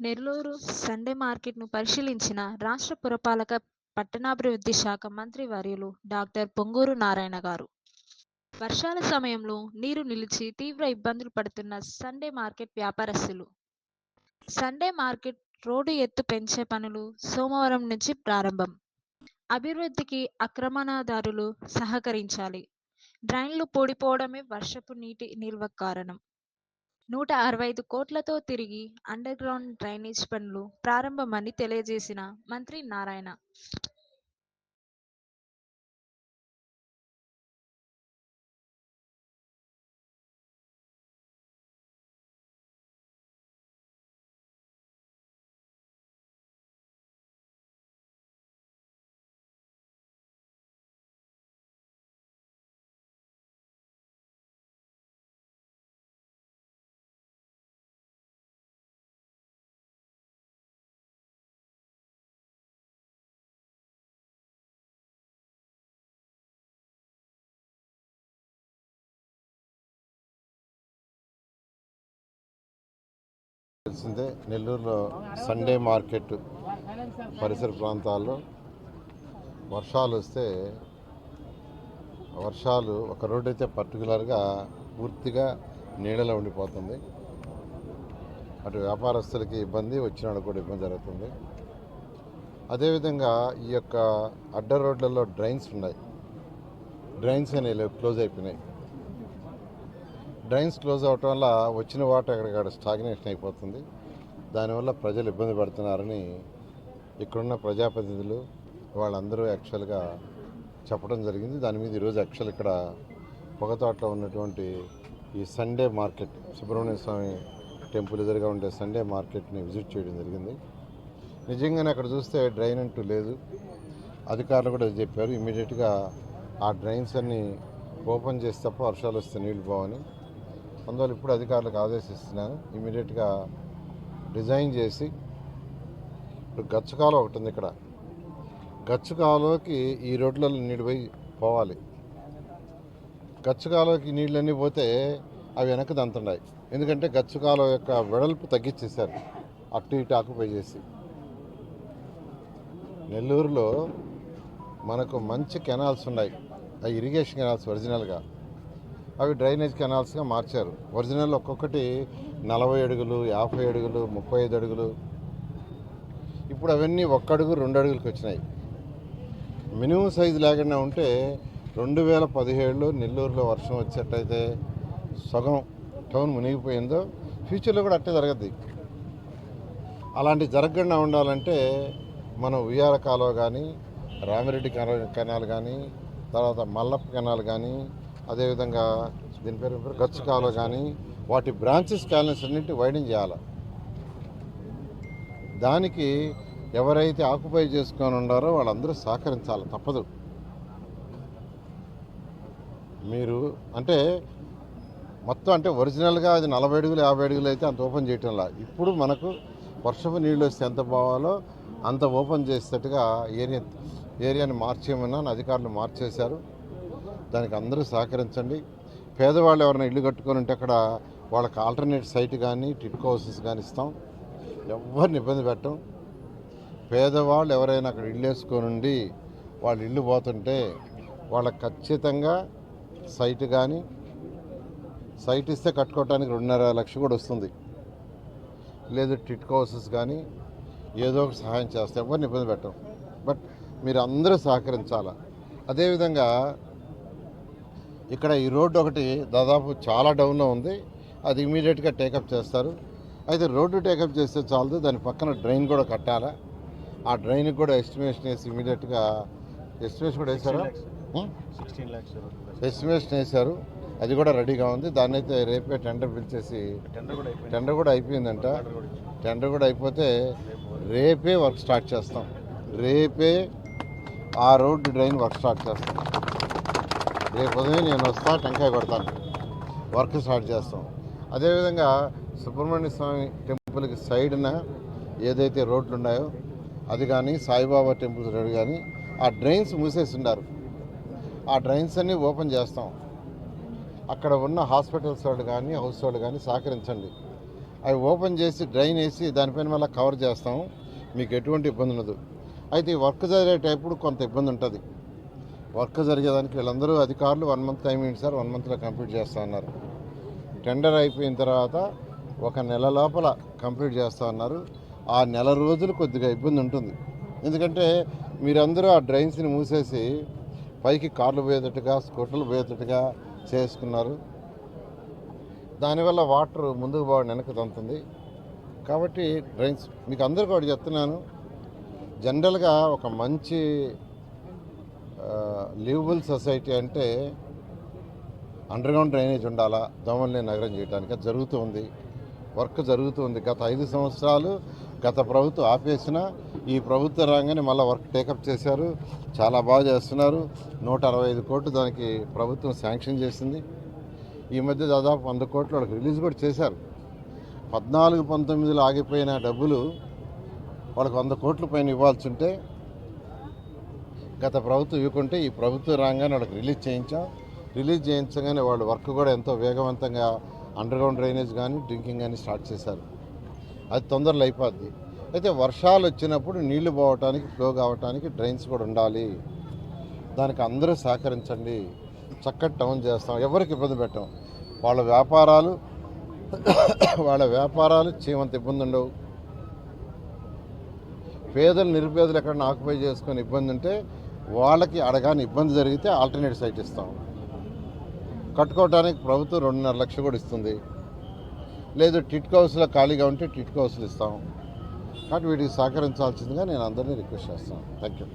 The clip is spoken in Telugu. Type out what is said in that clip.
నెల్లూరు సండే మార్కెట్ను పరిశీలించిన రాష్ట్ర పురపాలక పట్టణాభివృద్ధి శాఖ మంత్రి వర్యులు డాక్టర్ పొంగూరు నారాయణ గారు. వర్షాల సమయంలో నీరు నిలిచి తీవ్ర ఇబ్బందులు పడుతున్న సండే మార్కెట్ వ్యాపారస్తులు. సండే మార్కెట్ రోడ్డు ఎత్తు పెంచే పనులు సోమవారం నుంచి ప్రారంభం. అభివృద్ధికి ఆక్రమణదారులు సహకరించాలి. డ్రైన్లు పూడిపోవడమే వర్షపు నీటి నిల్వ కారణం. నూట అరవై ఐదు కోట్లతో తిరిగి అండర్ గ్రౌండ్ డ్రైనేజ్ పనులు ప్రారంభమని తెలియజేసిన మంత్రి నారాయణ. తెలిసిందే నెల్లూరులో సండే మార్కెట్ పరిసర ప్రాంతాల్లో వర్షాలు వస్తే వర్షాలు ఒక రోడ్డు అయితే పర్టికులర్గా పూర్తిగా నీడలో ఉండిపోతుంది. అటు వ్యాపారస్తులకి ఇబ్బంది వచ్చిన కూడా ఇబ్బంది జరుగుతుంది. అదేవిధంగా ఈ యొక్క అడ్డ రోడ్లలో డ్రైన్స్ ఉన్నాయి. డ్రైన్స్ అనేవి క్లోజ్ అయిపోయినాయి. డ్రైన్స్ క్లోజ్ అవటం వల్ల వచ్చిన వాటర్ ఎక్కడికక్కడ స్టాగ్నేషన్ అయిపోతుంది. దానివల్ల ప్రజలు ఇబ్బంది పడుతున్నారని ఇక్కడున్న ప్రజాప్రతినిధులు వాళ్ళందరూ యాక్చువల్గా చెప్పడం జరిగింది. దాని మీద ఈరోజు యాక్చువల్ ఇక్కడ పొగతోటలో ఉన్నటువంటి ఈ Sunday market Subrahmanya Swamy temple ఎదురుగా ఉండే సండే మార్కెట్ని విజిట్ చేయడం జరిగింది. నిజంగానే అక్కడ చూస్తే డ్రైన్ అంటూ లేదు. అధికారులు కూడా చెప్పారు ఇమీడియట్గా ఆ డ్రైన్స్ అన్నీ ఓపెన్ చేసి తప్ప వర్షాలు వస్తే నీళ్ళు పోవని. అందువల్ల ఇప్పుడు అధికారులకు ఆదేశిస్తున్నాను. ఇమీడియట్గా డిజైన్ చేసి ఇప్పుడు గచ్చకాలం ఒకటి ఉంది ఇక్కడ. గచ్చకాలంలోకి ఈ రోడ్లలో నీళ్ళు పోయి పోవాలి. గచ్చకాలంలోకి నీళ్ళన్నీ పోతే అవి వెనక్కి దంతున్నాయి. ఎందుకంటే గచ్చకాలం యొక్క వెడల్పు తగ్గించేశారు. అటు ఇటు ఆకుపై చేసి. నెల్లూరులో మనకు మంచి కెనాల్స్ ఉన్నాయి. ఆ ఇరిగేషన్ కెనాల్స్ ఒరిజినల్గా. అవి డ్రైనేజ్ కెనాల్స్గా మార్చారు. ఒరిజినల్ ఒక్కొక్కటి నలభై అడుగులు యాభై అడుగులు ముప్పై ఐదు అడుగులు. ఇప్పుడు అవన్నీ ఒక్క అడుగు రెండు అడుగులకు వచ్చినాయి. మినిమం సైజు లేకుండా ఉంటే రెండు వేల పదిహేడులో నెల్లూరులో వర్షం వచ్చేటైతే సగం టౌన్ మునిగిపోయిందో ఫ్యూచర్లో కూడా అట్టే జరగద్ది. అలాంటి జరగకుండా ఉండాలంటే మనం ఉయ్యాల కాలువ కానీ రామిరెడ్డి కెనాల్ కానీ తర్వాత మల్లప్ప కెనాల్ కానీ అదేవిధంగా దీని పేరు పేరు గచ్చు కాలువ కానీ వాటి బ్రాంచెస్ క్యాలెన్స్ అన్నింటి వైడెన్ చేయాలి. దానికి ఎవరైతే ఆక్యుపై చేసుకొని ఉన్నారో వాళ్ళందరూ సహకరించాలి తప్పదు. మీరు అంటే మొత్తం అంటే ఒరిజినల్గా అది నలభై అడుగులు యాభై అడుగులు అయితే అంత ఓపెన్ చేయటంలా ఇప్పుడు మనకు వర్షపు నీళ్ళు వస్తే ఎంత పోవాలో అంత ఓపెన్ చేసేటట్టుగా ఏరియా ఏరియాని మార్చేయమని అధికారులు మార్చేశారు. దానికి అందరూ సహకరించండి. పేదవాళ్ళు ఎవరైనా ఇల్లు కట్టుకొని ఉంటే అక్కడ వాళ్ళకి ఆల్టర్నేట్ సైట్ కానీ టిట్కో హౌసెస్ కానీ ఇస్తాం. ఎవరిని ఇబ్బంది పెట్టం. పేదవాళ్ళు ఎవరైనా అక్కడ ఇల్లు వేసుకొని ఉండి వాళ్ళు ఇల్లు పోతుంటే వాళ్ళకి ఖచ్చితంగా సైట్ కానీ సైట్ ఇస్తే కట్టుకోవడానికి రెండున్నర లక్ష కూడా వస్తుంది. లేదు టిట్కో హౌసెస్ కానీ ఏదో ఒక సహాయం చేస్తే ఎవరిని ఇబ్బంది పెట్టం. బట్ మీరు అందరూ సహకరించాలా? అదేవిధంగా ఇక్కడ ఈ రోడ్డు ఒకటి దాదాపు చాలా డౌన్లో ఉంది. అది ఇమీడియట్గా టేకప్ చేస్తారు. అయితే రోడ్డు టేకప్ చేస్తే చాలదు. దాని పక్కన డ్రైన్ కూడా కట్టాలా? ఆ డ్రైన్కి కూడా ఎస్టిమేషన్ వేసి ఇమీడియట్గా ఎస్టిమేషన్ కూడా వేశారా? ఎస్టిమేషన్ వేశారు. అది కూడా రెడీగా ఉంది. దాన్ని అయితే రేపే టెండర్ పిలిచేసి టెండర్ కూడా అయిపోయింది. టెండర్ కూడా అయిపోయిందంట. టెండర్ కూడా అయిపోతే రేపే వర్క్ స్టార్ట్ చేస్తాం. రేపే ఆ రోడ్డు డ్రైన్ వర్క్ స్టార్ట్ చేస్తాం. రేపు ఉదయం నేను వస్తా టెంకాయ కొడతాను. వర్క్ స్టార్ట్ చేస్తాం. అదేవిధంగా సుబ్రహ్మణ్య స్వామి టెంపుల్కి సైడ్న ఏదైతే రోడ్లు ఉన్నాయో అది కానీ సాయిబాబా టెంపుల్ రోడ్ కానీ ఆ డ్రైన్స్ మూసేసి ఉన్నారు ఆ డ్రైన్స్ అన్నీ ఓపెన్ చేస్తాం. అక్కడ ఉన్న హాస్పిటల్స్ వాళ్ళు కానీ హౌస్ వాళ్ళు కానీ సహకరించండి. అవి ఓపెన్ చేసి డ్రైన్ వేసి దానిపైన మళ్ళీ కవర్ చేస్తాం. మీకు ఎటువంటి ఇబ్బంది ఉండదు. అయితే ఈ వర్క్ జరిగేటప్పుడు కొంత ఇబ్బంది ఉంటుంది వర్క్ జరిగేదానికి వీళ్ళందరూ అధికారులు వన్ మంత్ టైం ఏంటి సార్ వన్ మంత్లో కంప్లీట్ చేస్తా అన్నారు. టెండర్ అయిపోయిన తర్వాత ఒక నెల లోపల కంప్లీట్ చేస్తా అన్నారు. ఆ నెల రోజులు కొద్దిగా ఇబ్బంది ఉంటుంది. ఎందుకంటే మీరందరూ ఆ డ్రైన్స్ని మూసేసి పైకి కార్లు పోయేటట్టుగా స్కూటర్లు పోయేటట్టుగా చేసుకున్నారు. దానివల్ల వాటర్ ముందుకు బాగా వెనక్కి తంతుంది. కాబట్టి డ్రైన్స్ మీకు అందరికీ ఒకటి చెప్తున్నాను. జనరల్గా ఒక మంచి లివబుల్ సొసైటీ అంటే అండర్గ్రౌండ్ డ్రైనేజ్ ఉండాలా? దోమల్ని నగరం చేయడానికి అది జరుగుతుంది వర్క్ జరుగుతుంది గత ఐదు సంవత్సరాలు గత ప్రభుత్వం ఆపేసిన ఈ ప్రభుత్వ రంగాన్ని మళ్ళీ వర్క్ టేకప్ చేశారు. చాలా బాగా చేస్తున్నారు. నూట అరవై ఐదు కోట్లు దానికి ప్రభుత్వం శాంక్షన్ చేసింది. ఈ మధ్య దాదాపు వంద కోట్లు వాళ్ళకి రిలీజ్ కూడా చేశారు. పద్నాలుగు పంతొమ్మిదిలో ఆగిపోయిన డబ్బులు వాళ్ళకి వంద కోట్ల పైన ఇవ్వాల్సి ఉంటే గత ప్రభుత్వం ఇవ్వకుంటే ఈ ప్రభుత్వం రాగానే వాళ్ళకి రిలీజ్ చేయించాం. రిలీజ్ చేయించగానే వాళ్ళు వర్క్ కూడా ఎంతో వేగవంతంగా అండర్గ్రౌండ్ డ్రైనేజ్ కానీ డ్రింకింగ్ కానీ స్టార్ట్ చేశారు. అది తొందరలో అయిపోద్ది. అయితే వర్షాలు వచ్చినప్పుడు నీళ్ళు పోవటానికి ఫ్లో కావటానికి డ్రైన్స్ కూడా ఉండాలి. దానికి అందరూ సహకరించండి. చక్కటి టౌన్ చేస్తాం. ఎవరికి ఇబ్బంది పెట్టాం. వాళ్ళ వ్యాపారాలు వాళ్ళ వ్యాపారాలు చేయమంత ఇబ్బంది ఉండవు. పేదలు నిరుపేదలు ఎక్కడన్నా ఆక్యుపై చేసుకొని ఇబ్బంది ఉంటే వాళ్ళకి అడగాని ఇబ్బంది జరిగితే ఆల్టర్నేట్ సైట్ ఇస్తాం. కట్టుకోవడానికి ప్రభుత్వం రెండున్నర లక్షలు కూడా ఇస్తుంది. లేదు టిట్ హౌస్లో ఖాళీగా ఉంటే టిట్ హౌస్లు ఇస్తాం. కాబట్టి వీటికి సహకరించాల్సిందిగా నేను అందరినీ రిక్వెస్ట్ చేస్తాను థ్యాంక్ యూ